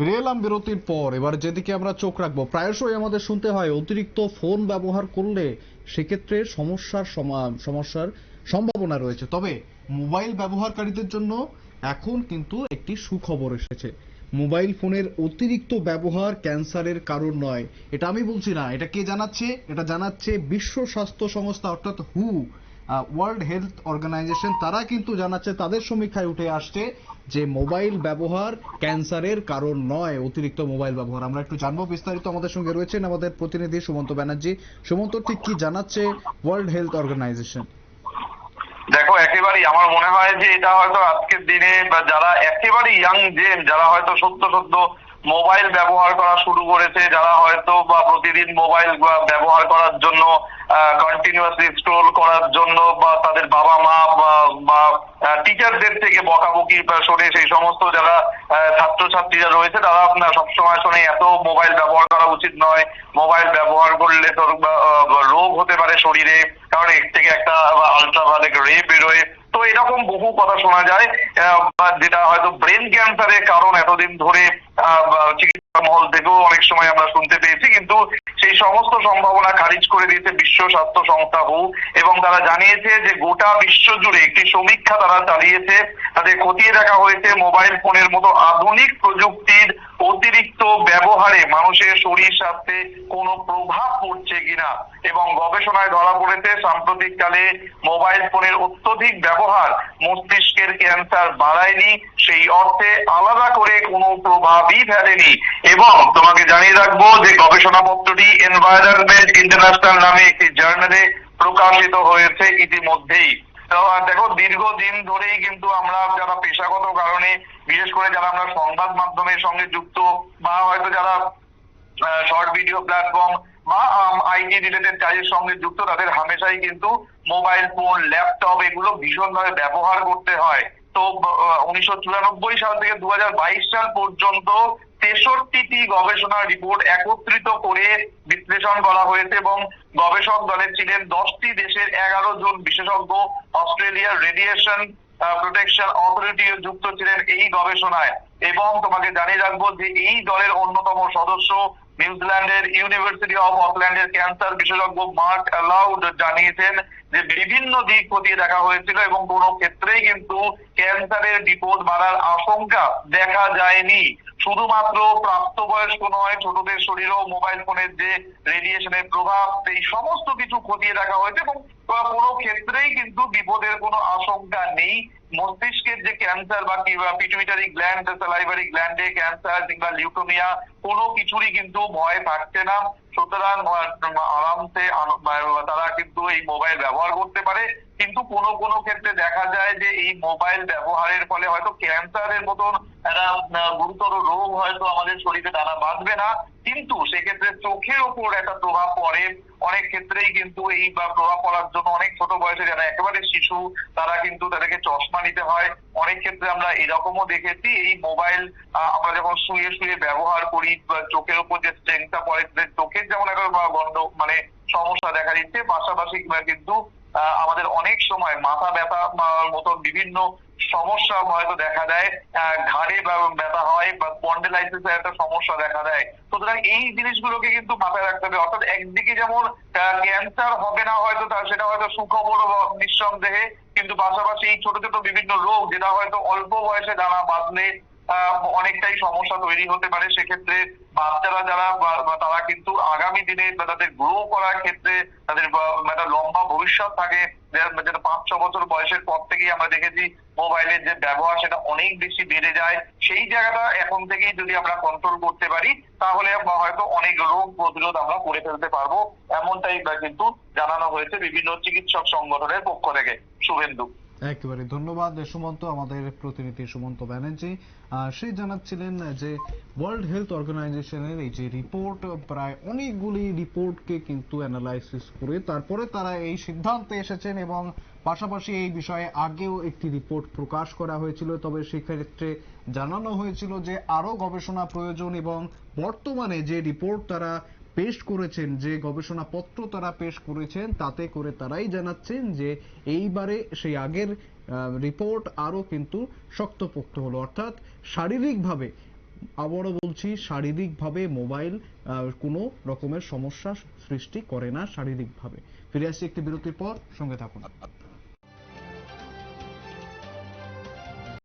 ফিরে বিরতির পর। এবার যেদিকে আমরা চোখ রাখব, প্রায়শই আমাদের শুনতে হয়, অতিরিক্ত ফোন ব্যবহার করলে সেক্ষেত্রে সমস্যার সমা- সমস্যার সম্ভাবনা রয়েছে। তবে মোবাইল ব্যবহারকারীদের জন্য এখন কিন্তু একটি সুখবর এসেছে। মোবাইল ফোনের অতিরিক্ত ব্যবহার ক্যান্সারের কারণ নয়। এটা আমি বলছি না, এটা কে জানাচ্ছে? এটা জানাচ্ছে বিশ্ব স্বাস্থ্য সংস্থা, অর্থাৎ হু। ওয়ার্ল্ড হেলথ অর্গানাইজেশন তারা কিন্তু জানাচ্ছে তাদের সমীক্ষায় উঠে আসছে যে মোবাইল ব্যবহার ক্যান্সারের কারণ নয়, অতিরিক্ত মোবাইল ব্যবহার। আমরা একটু জানব, বিস্তারিত আমাদের সঙ্গে রয়েছেন আমাদের প্রতিনিধি সুমন্ত ব্যানার্জি। সুমন্ত, ঠিক কি জানাচ্ছে ওয়ার্ল্ড হেলথ অর্গানাইজেশন দেখো, একেবারেই আমার মনে হয় যে এটা হয়তো আজকের দিনে বা যারা একেবারে ইয়াং জেন যারা হয়তো সত্য সত্য মোবাইল ব্যবহার করা শুরু করেছে, যারা হয়তো বা প্রতিদিন মোবাইল ব্যবহার করার জন্য কন্টিনিউয়াসলি স্ক্রোল করার জন্য বা তাদের বাবা মা বা- টিচারদের থেকে বকাবকি শোনে, সেই সমস্ত যারা ছাত্রছাত্রীরা রয়েছে, তারা আপনার সবসময় শোনে, এত মোবাইল ব্যবহার করা উচিত নয়। মোবাইল ব্যবহার করলে তোর রোগ হতে পারে শরীরে, কারণ এর থেকে একটা আলট্রাভায়োলেট রে বেরোয়। এরকম বহু কথা শোনা যায় যেটা হয়তো ব্রেন ক্যান্সারের কারণ এতদিন ধরে চিকিৎসা মহল থেকেও অনেক সময় আমরা শুনতে পেয়েছি, কিন্তু সেই সমস্ত সম্ভাবনা খারিজ করে দিয়েছে বিশ্ব স্বাস্থ্য সংস্থা হু, এবং তারা জানিয়েছে যে গোটা বিশ্ব জুড়ে একটি সমীক্ষা তারা চালিয়েছে তাদের খতিয়ে দেখা হয়েছে মোবাইল ফোনের মতো আধুনিক প্রযুক্তির অতিরিক্ত ব্যবহারে মানুষের শরীর স্বাস্থ্যে কোনো প্রভাব পড়ছে কিনা এবং গবেষণায় ধরা পড়েছে সাম্প্রতিককালে মোবাইল ফোনের অত্যধিক ব্যবহার মস্তিষ্কের ক্যান্সার বাড়ায়নি, সেই অর্থে আলাদা করে কোনো প্রভাবই ফেলেনি। এবং তোমাকে জানিয়ে রাখব যে গবেষণাপত্রটি এনভায়রনমেন্ট ইন্টারন্যাশনাল নামে একটি জার্নালে প্রকাশিত হয়েছে ইতিমধ্যেই। তো দেখো, দীর্ঘদিন ধরেই কিন্তু আমরা যারা পেশাগত কারণে, বিশেষ করে যারা আমরা সংবাদ মাধ্যমের সঙ্গে যুক্ত বা হয়তো যারা শর্ট ভিডিও প্ল্যাটফর্ম বা আইটি রিলেটেড কাজের সঙ্গে যুক্ত, তাদের হামেশাই কিন্তু মোবাইল ফোন ল্যাপটপ এগুলো ভীষণভাবে ব্যবহার করতে হয়। তো উনিশশো চুরানব্বই সাল থেকে দু সাল পর্যন্ত তেষট্টিটি গবেষণা রিপোর্ট একত্রিত করে বিশ্লেষণ করা হয়েছে এবং গবেষক দলে ছিলেন দশটি দেশের এগারো জন বিশেষজ্ঞ, অস্ট্রেলিয়ার রেডিয়েশন প্রোটেকশন অথরিটি যুক্ত ছিলেন এই গবেষণায়। এবং তোমাকে জানিয়ে রাখব যে এই দলের অন্যতম সদস্য নিউজিল্যান্ডের ইউনিভার্সিটি অফ অকল্যান্ডের ক্যান্সার বিশেষজ্ঞ মার্ক অ্যালাউড জানিয়েছেন যে বিভিন্ন দিক খতিয়ে দেখা হয়েছিল এবং কোনো ক্ষেত্রেই কিন্তু ক্যান্সারের বিপদ বাড়ার আশঙ্কা দেখা যায়নি। শুধুমাত্র প্রাপ্তবয়স্ক নয়, ছোটদের শরীরেও মোবাইল ফোনের যে রেডিয়েশনের প্রভাব, এই সমস্ত কিছু খতিয়ে দেখা হয়েছে এবং কোনো ক্ষেত্রেই কিন্তু বিপদের কোনো আশঙ্কা নেই। মস্তিষ্কের যে ক্যান্সার বা পিটুইটারি গ্ল্যান্ড স্যালাইভারি গ্ল্যান্ডে ক্যান্সার কিংবা লিউকোমিয়া কোনো কিছুরই কিন্তু ভয় থাকছে না। সুতরাং আরামসে তারা কিন্তু এই মোবাইল ব্যবহার করতে পারে। কিন্তু কোনো কোনো ক্ষেত্রে দেখা যায় যে এই মোবাইল ব্যবহারের ফলে হয়তো ক্যান্সারের মতন একটা গুরুতর রোগ হয়তো আমাদের শরীরে দানা বাঁধবে না। কিন্তু সেক্ষেত্রে চোখের ওপর একটা প্রভাব পড়ে। অনেক ক্ষেত্রেই কিন্তু এই প্রভাব পড়ার জন্য অনেক ছোট বয়সে যারা একেবারে শিশু, তারা কিন্তু তাদেরকে চশমা নিতে হয়। অনেক ক্ষেত্রে আমরা এরকমও দেখেছি, এই মোবাইল আমরা যখন শুয়ে শুয়ে ব্যবহার করি, বা চোখের উপর যে স্ট্রেংটা পড়ে চোখের যেমন একটা গন্ড মানে সমস্যা দেখা দিচ্ছে, পাশাপাশি কিন্তু আমাদের অনেক সময় মাথা ব্যথা মতন বিভিন্ন সমস্যা হয়তো দেখা দেয়। ঘাড়ে ব্যথা হয় একটা সমস্যা দেখা দেয়। সুতরাং এই জিনিসগুলোকে কিন্তু মাথায় রাখতে হবে। অর্থাৎ একদিকে যেমন ক্যান্সার হবে না হয়তো তার, সেটা হয়তো সুখবর নিঃসন্দেহে, কিন্তু পাশাপাশি এই ছোট ছোট বিভিন্ন রোগ, যেটা হয়তো অল্প বয়সে দানা বাঁধলে অনেকটাই সমস্যা তৈরি হতে পারে। সেক্ষেত্রে বাচ্চারা যারা তারা কিন্তু আগামী দিনে তাদের গ্রো করার ক্ষেত্রে, তাদের একটা লম্বা ভবিষ্যৎ থাকে। যেটা পাঁচ, ছ বছর বয়সের পর থেকেই আমরা দেখেছি মোবাইলের যে ব্যবহার সেটা অনেক বেশি বেড়ে যায়, সেই জায়গাটা এখন থেকেই যদি আমরা কন্ট্রোল করতে পারি, তাহলে হয়তো অনেক রোগ প্রতিরোধ আমরা করে ফেলতে পারব। এমনটাই কিন্তু জানানো হয়েছে বিভিন্ন চিকিৎসক সংগঠনের পক্ষ থেকে। শুভেন্দু। একেবারে ধন্যবাদ সুমন্ত আমাদের প্রতিনিধি সুমন্ত ব্যানার্জি। আহ, সে জানাচ্ছিলেন যে ওয়ার্ল্ড হেলথ অর্গানাইজেশনের এই যে রিপোর্ট প্রায় অনেকগুলি রিপোর্টকে কিন্তু অ্যানালাইসিস করে তারপরে তারা এই সিদ্ধান্তে এসেছেন এবং পাশাপাশি এই বিষয়ে আগেও একটি রিপোর্ট প্রকাশ করা হয়েছিল। তবে সেক্ষেত্রে জানানো হয়েছিল যে আরও গবেষণা প্রয়োজন এবং বর্তমানে যে রিপোর্ট তারা পেশ করেছেন, যে গবেষণাপত্র তারা পেশ করেছেন, তাতে করে তারাই জানাচ্ছেন যে এইবারে সেই আগের রিপোর্ট আরও কিন্তু শক্তপোক্ত হলো। অর্থাৎ শারীরিকভাবে, আবারও বলছি, শারীরিকভাবে মোবাইল কোনো রকমের সমস্যা সৃষ্টি করে না শারীরিকভাবে। ফিরে আসছি একটি বিরতির পর, সঙ্গে থাকুন।